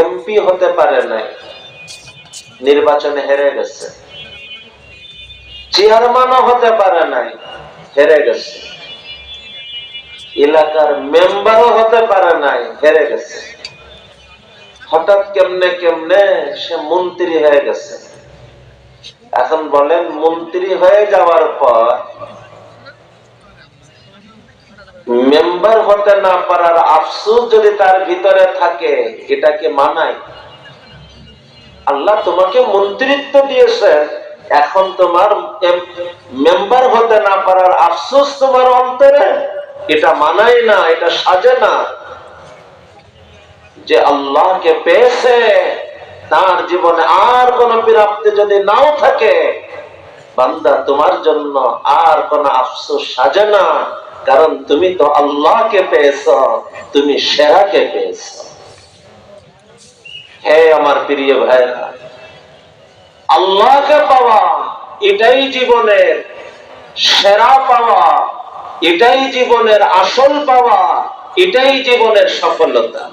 MP হতে পারে নাই। নির্বাচনে হেরে গেছে। চেয়ারম্যানও হতে পারে নাই, হেরে গেছে। এলাকার মেম্বারও হতে পারে নাই, হেরে গেছে। হঠাৎ কেমনে কেমনে সে মন্ত্রী হয়ে গেছে। এখন বলেন, মন্ত্রী হয়ে যাওয়ার পর মেম্বার হতে না পারার আফসোস যদি তার ভিতরে থাকে, এটা কি মানায়? আল্লাহ তোমাকে মন্ত্রিত্ব দিয়েছেন। এখন তোমার মেম্বার হতে না পারার আফসোস তোমার অন্তরে, এটা মানায় না, এটা সাজে না। যে আল্লাহকে পেয়েছে, তার জীবনে আর কোন প্রাপ্তি যদি নাও থাকে, বান্দা তোমার জন্য আর কোন আফসোস সাজে না। কারণ তুমি তো আল্লাহকে পেয়েছ, তুমি সেরাকে পেয়েছ। হে আমার প্রিয় ভাইরা, আল্লাহকে পাওয়া এটাই জীবনের সেরা পাওয়া, এটাই জীবনের আসল পাওয়া, এটাই জীবনের সফলতা।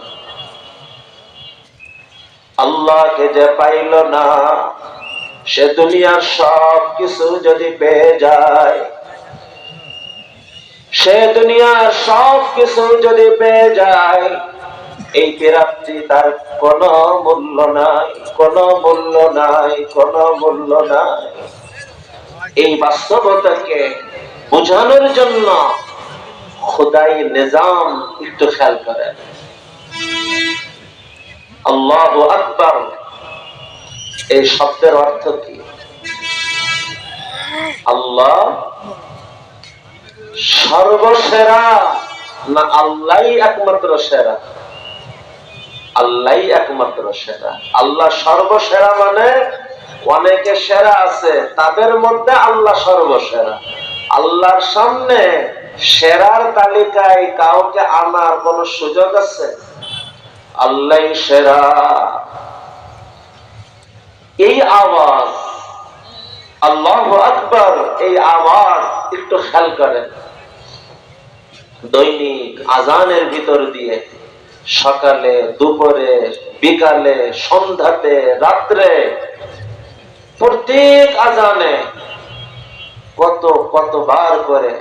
আল্লাহকে যে পাইল না, সে দুনিয়ার সব কিছু যদি পেয়ে যায় সে দুনিয়ার সব কিছু যদি পেয়ে যায়, এই প্রাপ্তি তার কোন মূল্য নাই, কোন মূল্য নাই, কোন মূল্য নাই। এই বাস্তবতাকে বোঝানোর জন্য খোদাই নিজাম একটু খেয়াল করেন। আল্লাহ আকবর। এই শব্দের অর্থ কি? আল্লাহ সর্বসেরা না আল্লাহ একমাত্র সেরা? আল্লাহ একমাত্র সেরা। আল্লাহ সর্বসেরা মানে অনেকে সেরা আছে, তাদের মধ্যে আল্লাহ সর্বসেরা। আল্লাহর সামনে সেরার তালিকায় কাউকে আনার কোন সুযোগ আছে? আল্লাহ সেরা। এই আওয়াজ, আল্লাহ আকবর, এই আওয়াজ একটু খেয়াল করেন। দৈনিক আজানের ভিতর দিয়ে সকালে, দুপুরে, বিকালে, সন্ধ্যাতে, রাত্রে প্রত্যেক আজানে কত, কতবার করে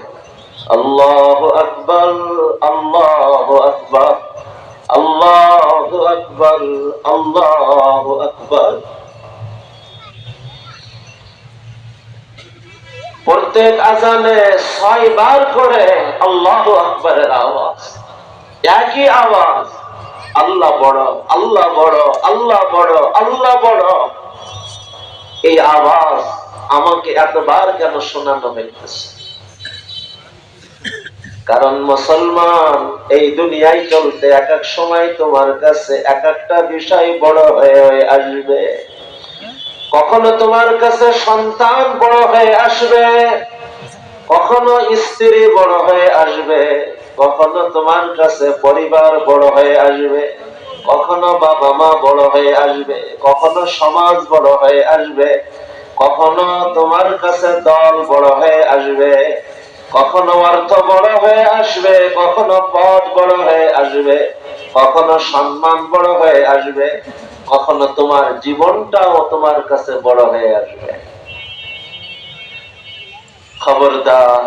আল্লাহ আকবর আল্লাহ আকবর আল্লাহ আকবর আল্লাহ আকবর। প্রত্যেক আজানে ছয় বার করে আল্লাহ আকবরের আওয়াজ। একই আওয়াজ। আল্লাহ বড় আল্লাহ বড় আল্লাহ বড় আল্লাহ বড়। এই আওয়াজ আমাকে এতবার কেন শোনানো হইতেছে? কারণ মুসলমান, এই দুনিয়ায় চলতে এক এক সময় তোমার কাছে এক একটা বিষয় বড় হয়ে হয়ে আসবে। কখনো তোমার কাছে সন্তান বড় হয়ে আসবে, কখনো স্ত্রী বড় হয়ে আসবে, কখনো তোমার কাছে পরিবার বড় হয়ে আসবে, কখনো বাবা মা বড় হয়ে আসবে, কখনো সমাজ বড় হয়ে আসবে, কখনো তোমার কাছে দল বড় হয়ে আসবে। কখনো অর্থ বড় হয়ে আসবে, কখনো পদ বড় হয়ে আসবে, কখনো সম্মান বড় হয়ে আসবে, কখনো তোমার জীবনটাও তোমার কাছে বড় হয়ে আসবে। খবরদার,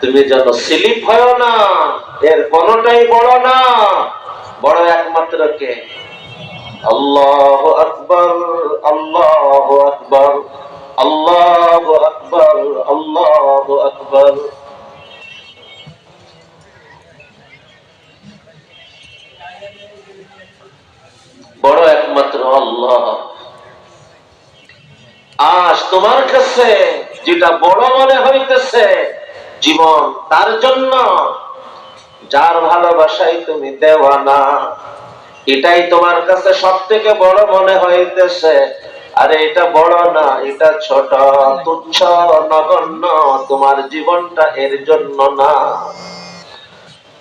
তুমি যেন স্লিপ হয় না, এর কোনটাই বড় না, বড় একমাত্র কে? আল্লাহ আকবর আল্লাহ আকবর আল্লাহ আকবর আল্লাহ আকবর। একমাত্র আল্লাহ। আজ তোমার কাছে যেটা বড় মনে হইতেছে, জীবন তার জন্য। যার ভালোবাসাই তুমি দেওয়া না এটাই তোমার কাছে সব থেকে বড় মনে হইতেছে। আরে এটা বড় না, এটা ছোট। তুচ্ছ নগণ্য, তোমার জীবনটা এর জন্য না।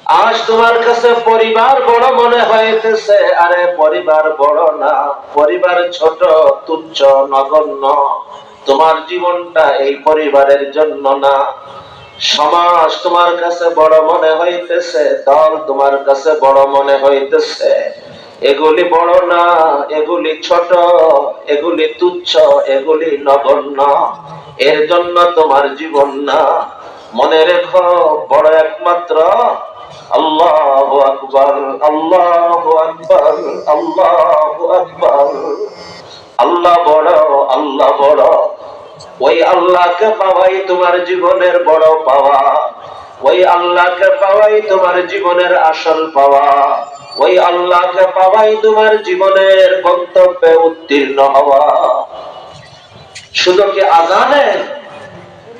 আজ তোমার কাছে পরিবার বড় মনে হইতেছে। আরে, পরিবার বড় না, পরিবার ছোট, তুচ্ছ, নগণ্য। তোমার জীবনটা এই পরিবারের জন্য না। সমাজ তোমার কাছে বড় মনে হইতেছে, দল তোমার কাছে বড় মনে হইতেছে। এগুলি বড় না, এগুলি ছোট, এগুলি তুচ্ছ, এগুলি নগণ্য। এর জন্য তোমার জীবন না। মনে রেখো, বড় একমাত্র আল্লাহ বড় আল্লাহ বড়। ওই আল্লাহকে পাওয়াই তোমার জীবনের বড় পাওয়া। ওই আল্লাহকে পাওয়াই তোমার জীবনের আসল পাওয়া। ওই আল্লাহকে পাওয়াই তোমার জীবনের গন্তব্যে উত্তীর্ণ হওয়া। শুধু কি আজানে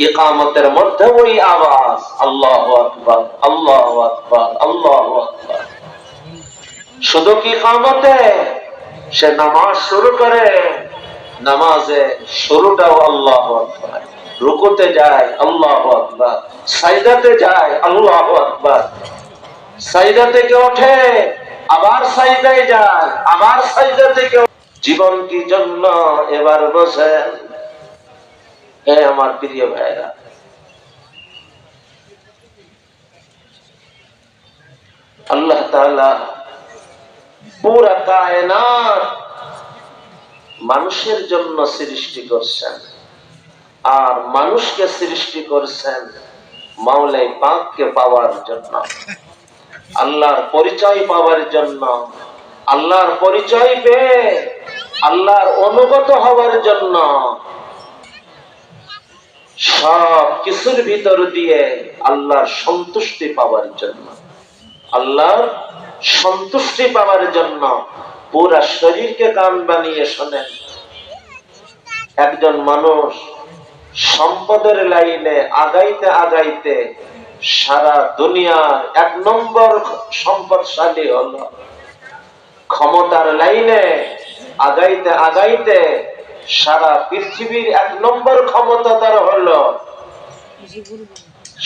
ইকামতের মধ্যে ওই আওয়াজ, আল্লাহ আকবর আল্লাহ আকবর আল্লাহ আকবর। শুধু কি কামতে সে নামাজ শুরু করে, নামাজে শুরুটাও আল্লাহ আকবর। রুকুতে যায়, আল্লাহ আকবর। সাইদাতে যায়, আল্লাহ আকবর। সাইদা থেকে ওঠে, আবার সাইদায় যায়, আবার সাইদা থেকে জীবন কি জন্য এবার বসেন? হে আমার প্রিয় ভাইরা আল্লাহ পুরা কায়নাত মানুষের জন্য সৃষ্টি করছেন। আর মানুষকে সৃষ্টি করছেন মাওলাই পাককে পাওয়ার জন্য। আল্লাহর পরিচয় পাওয়ার জন্য। আল্লাহর পরিচয় পেয়ে আল্লাহর অনুগত হওয়ার জন্য। সব কিছুর ভিতর দিয়ে আল্লাহর সন্তুষ্টি পাওয়ার জন্য, আল্লাহর সন্তুষ্টি পাওয়ার জন্য পুরা শরীরকে কান বানিয়ে শোনেন। একজন মানুষ সম্পদের লাইনে আগাইতে আগাইতে সারা দুনিয়ার এক নম্বর সম্পদশালী হল। ক্ষমতার লাইনে আগাইতে আগাইতে সারা পৃথিবীর এক নম্বর ক্ষমতা তার হলো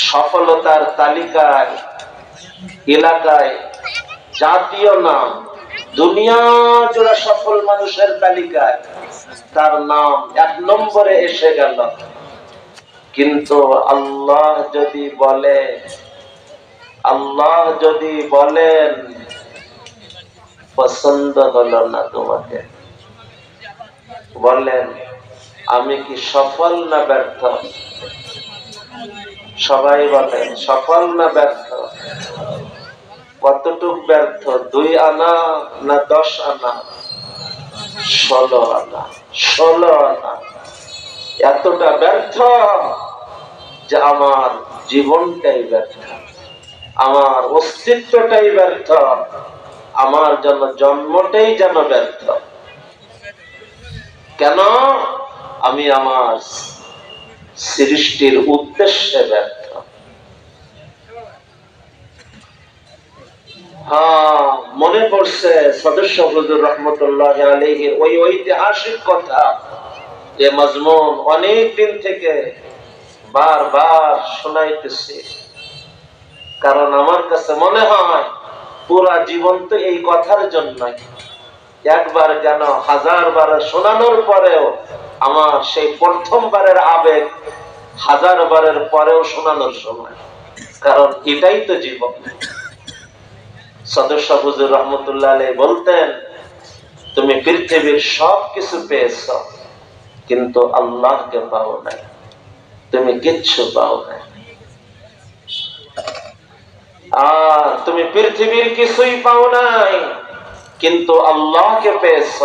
সফলতার তালিকায়, এলাকায়, জাতীয় নাম, দুনিয়া জোড়া সফল মানুষের তালিকায় তার নাম এক নম্বরে এসে গেল। কিন্তু আল্লাহ যদি বলে, আল্লাহ যদি বলেন, পছন্দ হলো না তোমাকে। বললেন, আমি কি সফল না ব্যর্থ? সবাই বলেন, সফল না ব্যর্থ? কতটুক ব্যর্থ? দুই আনা না দশ আনা? ষোলো আনা ষোলো আনা। এতটা ব্যর্থ যে আমার জীবনটাই ব্যর্থ, আমার অস্তিত্বটাই ব্যর্থ, আমার জন্য জন্মটাই যেন ব্যর্থ। কেন আমি আমার সৃষ্টির উদ্দেশ্যে ব্যর্থ? হ্যাঁ মনে পড়ছে সদস্য হুজুর রহমতুল্লাহ আলহির ওই ঐতিহাসিক কথা যে মজমুন অনেক দিন থেকে বারবার শোনাইতেছে। কারণ আমার কাছে মনে হয় পুরা জীবন তো এই কথার জন্য একবার যেন হাজার বার শোনানোর পরেও আমার সেই প্রথমবারের আবেগ হাজার বারের পরেও শোনানোর সময়। কারণ এটাই তো জীবন। সদস্য হুজুর রহমতুল্লাহ বলতেন, তুমি পৃথিবীর সব কিছু পেয়েছ, কিন্তু আল্লাহকে পাও নাই। তুমি কিচ্ছু পাও নাই। আর তুমি পৃথিবীর কিছুই পাও নাই। কিন্তু আল্লাহকে পেয়েছ।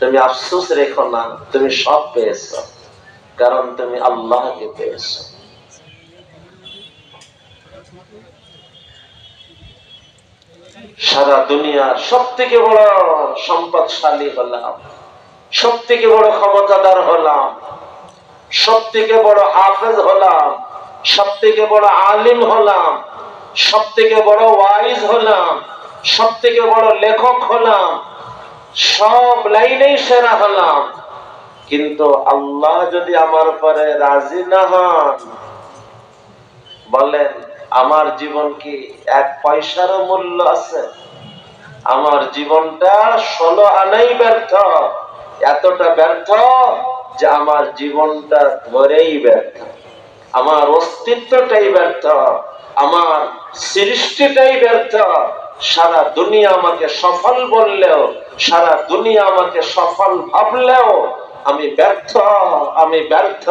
তুমি আফসোস রেখো না, তুমি সব পেয়েছ। কারণ তুমি আল্লাহকে পেয়েছ। সারা দুনিয়ার সব থেকে বড় সম্পদশালী হলাম সব থেকে বড় ক্ষমতাদার হলাম সব থেকে বড় হাফেজ হলাম সব থেকে বড় আলিম হলাম সব থেকে বড় ওয়াইজ হলাম। সব থেকে বড় লেখক হলাম। সব লাইনেই সেরা হলাম। কিন্তু আল্লাহ যদি আমার পরে রাজি না হন, বলেন, আমার জীবন কি এক পয়সারও মূল্য আছে? আমার জীবনটা ষোলো আনাই ব্যর্থ। এতটা ব্যর্থ যে আমার জীবনটা ধরেই ব্যর্থ। আমার অস্তিত্বটাই ব্যর্থ। আমার সৃষ্টিটাই ব্যর্থ। সারা দুনিয়া আমাকে সফল বললেও, সারা দুনিয়া আমাকে সফল ভাবলেও, আমি ব্যর্থ আমি ব্যর্থ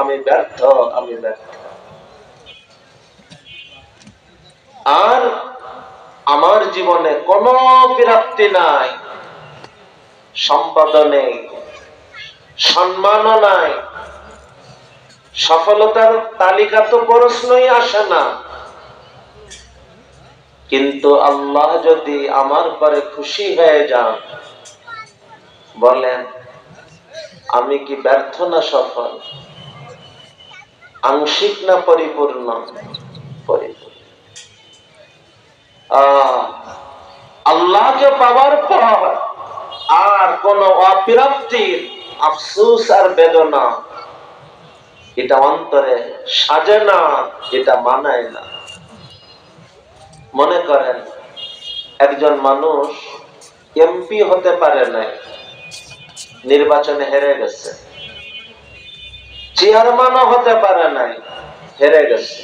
আমি ব্যর্থ আমি ব্যর্থ। আর আমার জীবনে কোনো বিরাপ্তি নাই সম্পদ নেই, সম্মানও নাই, সফলতার তালিকা তো প্রশ্নই আসে না। কিন্তু আল্লাহ যদি আমার পরে খুশি হয়ে যান, বলেন, আমি কি ব্যর্থ না সফল? আংশিক না পরিপূর্ণ? পরিপূর্ণ। আল্লাহকে পাওয়ার পর আর কোন অপ্রাপ্তির আফসুস আর বেদনা, এটা অন্তরে সাজে না, এটা মানায় না। মনে করেন, একজন মানুষ এমপি হতে পারে নাই, নির্বাচনে হেরে গেছে। চেয়ারম্যানও হতে পারে নাই, হেরে গেছে।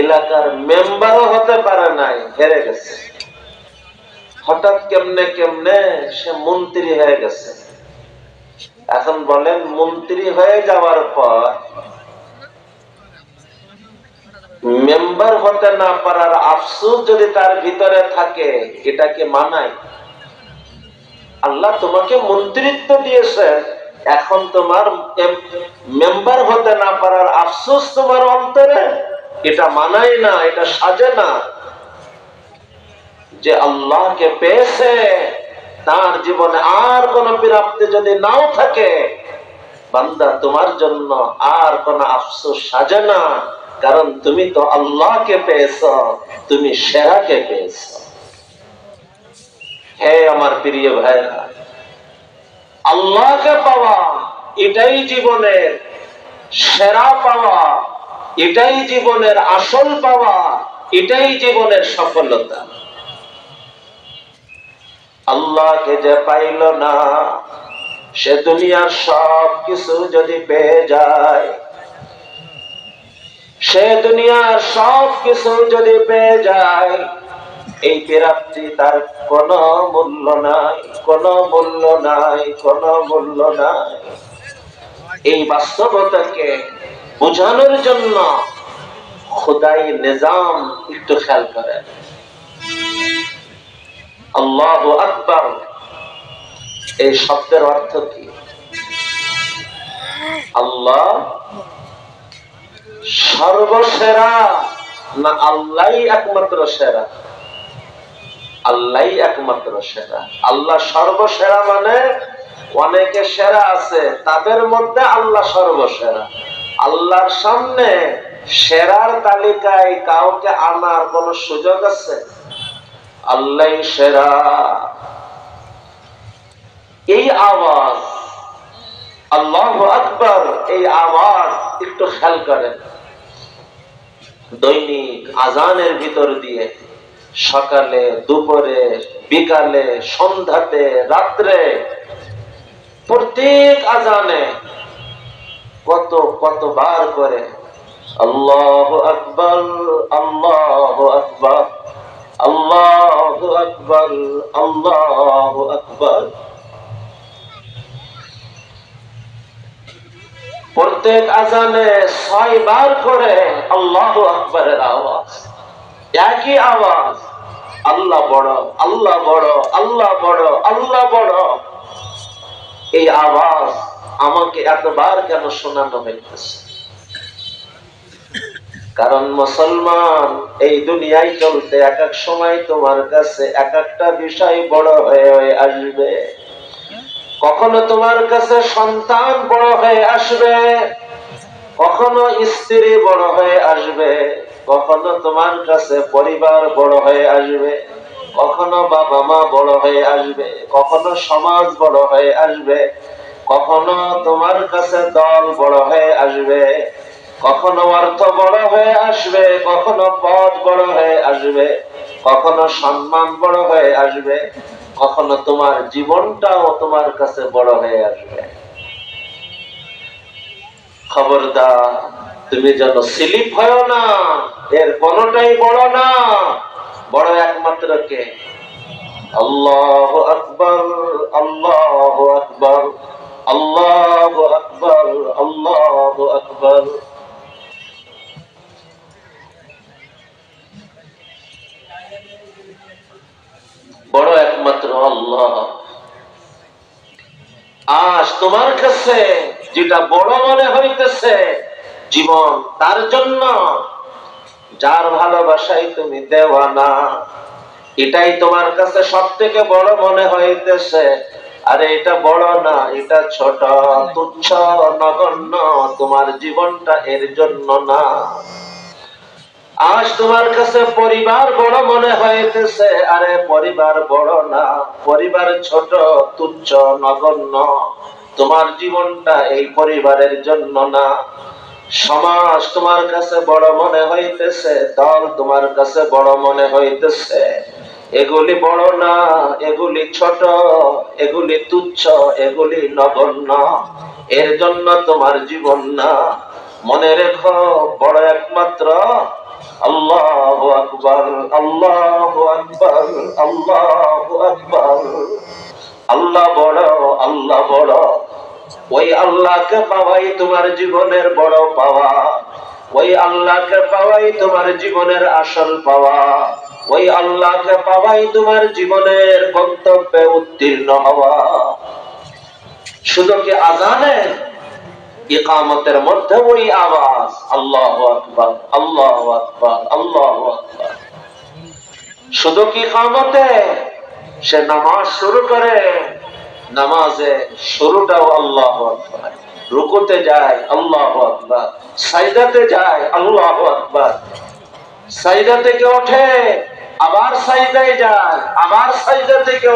এলাকার মেম্বারও হতে পারে নাই, হেরে গেছে। হঠাৎ কেমনে কেমনে সে মন্ত্রী হয়ে গেছে। এখন বলেন, মন্ত্রী হয়ে যাওয়ার পর মেম্বার হতে না পারার আফসোস যদি তার ভিতরে থাকে এটাকে মানায়? আল্লাহ তোমাকে মন্ত্রিত্ব দিয়েছেন, এখন তোমার মেম্বার হতে না পারার আফসোস তোমার অন্তরে, এটা মানায় না, এটা সাজে না। যে আল্লাহকে পেয়েছে, তার জীবনে আর কোন প্রাপ্তি যদি নাও থাকে, বান্দা তোমার জন্য আর কোন আফসোস সাজে না। কারণ তুমি তো আল্লাহকে পেয়েছ, তুমি সেরাকে পেয়েছ। হে আমার প্রিয় ভাইরা, আল্লাহকে পাওয়া এটাই জীবনের সেরা পাওয়া, এটাই জীবনের আসল পাওয়া, এটাই জীবনের সফলতা। আল্লাহকে যে পাইল না, সে দুনিয়ার সব কিছু যদি পেয়ে যায় সে দুনিয়ার সব কিছু যদি পেয়ে যায়, এই প্রাপ্তি তার কোন মূল্য নাই, কোন মূল্য নাই, কোন মূল্য নাই। এই বাস্তবতাকে বোঝানোর জন্য খোদাই নিজাম একটু খেয়াল করেন। আল্লাহ আকবর। এই শব্দের অর্থ কি? আল্লাহ সর্বসেরা না আল্লাহ একমাত্র সেরা? আল্লাহ একমাত্র সেরা। আল্লাহ সর্বসেরা মানে অনেকে সেরা আছে, তাদের মধ্যে আল্লাহ সর্বসেরা। আল্লাহর সামনে সেরার তালিকায় কাউকে আনার কোন সুযোগ আছে? আল্লাহ সেরা। এই আল্লাহ আকবর, এই আওয়াজ একটু খেয়াল করেন। দৈনিক আজানের ভিতর দিয়ে সকালে, দুপুরে, বিকালে, সন্ধ্যাতে, রাত্রে প্রত্যেক আজানে কত কতবার করে আল্লাহ আকবর আল্লাহ আকবর আল্লাহ আকবর আল্লাহ আকবর। প্রত্যেক আজানে ছয় বার করে আল্লাহ আকবরের আওয়াজ। একই আওয়াজ। আল্লাহ বড় আল্লাহ বড় আল্লাহ বড় আল্লাহ বড়। এই আওয়াজ আমাকে এতবার কেন শোনানো হইতেছে? কারণ মুসলমান, এই দুনিয়ায় চলতে এক এক সময় তোমার কাছে এক একটা বিষয় বড় হয়ে হয়ে আসবে। কখনো তোমার কাছে সন্তান বড় হয়ে আসবে, কখনো স্ত্রী বড় হয়ে আসবে, কখনো তোমার কাছে পরিবার বড় হয়ে আসবে, কখনো বাবা মা বড় হয়ে আসবে, কখনো সমাজ বড় হয়ে আসবে, কখনো তোমার কাছে দল বড় হয়ে আসবে, কখনো অর্থ বড় হয়ে আসবে, কখনো পদ বড় হয়ে আসবে, কখনো সম্মান বড় হয়ে আসবে কখনো তোমার জীবনটাও তোমার কাছে বড় হয়ে আসবে। খবরদার, তুমি যেন স্লিপ হয় না, এর কোনটাই বড় না, বড় একমাত্র কে? আল্লাহ আকবর আল্লাহ আকবর আল্লাহ আকবর আল্লাহ আকবর। বড় একমাত্র আল্লাহ। আজ তোমার কাছে যেটা বড় মনে হইতেছে, জীবন তার জন্য। যার ভালোবাসায় তুমি দেওয়ানা, এটাই তোমার কাছে সব থেকে বড় মনে হইতেছে। আরে এটা বড় না, এটা ছোট। তুচ্ছ নগণ্য, তোমার জীবনটা এর জন্য না। আজ তোমার কাছে পরিবার বড় মনে হইতেছে। আরে পরিবার বড় না, পরিবার ছোট, তুচ্ছ, নগণ্য। তোমার জীবনটা এই পরিবারের জন্য না। সমাজ তোমার কাছে বড় মনে হইতেছে, দল তোমার কাছে বড় মনে হইতেছে। এগুলি বড় না, এগুলি ছোট, এগুলি তুচ্ছ, এগুলি নগণ্য। এর জন্য তোমার জীবন না। মনে রেখো, বড় একমাত্র আল্লাহ বড় আল্লাহ বড়। ওই আল্লাহকে পাওয়াই তোমার জীবনের বড় পাওয়া। ওই আল্লাহকে পাওয়াই তোমার জীবনের আসল পাওয়া। ওই আল্লাহকে পাওয়াই তোমার জীবনের গন্তব্যে উত্তীর্ণ হওয়া। শুধু কি আজানে ইকামতের মধ্যে ওই আওয়াজ, আল্লাহ আকবর আল্লাহ আকবর আল্লাহ আকবর। শুধু কি কামতে সে নামাজ শুরু করে, নামাজে শুরুটাও আল্লাহ আকবর। রুকুতে যায়, আল্লাহ আকবর। সাইদাতে যায়, আল্লাহ আকবর। সাইদা থেকে ওঠে? আবার সাইদায় যায়, আবার সাইদা থেকে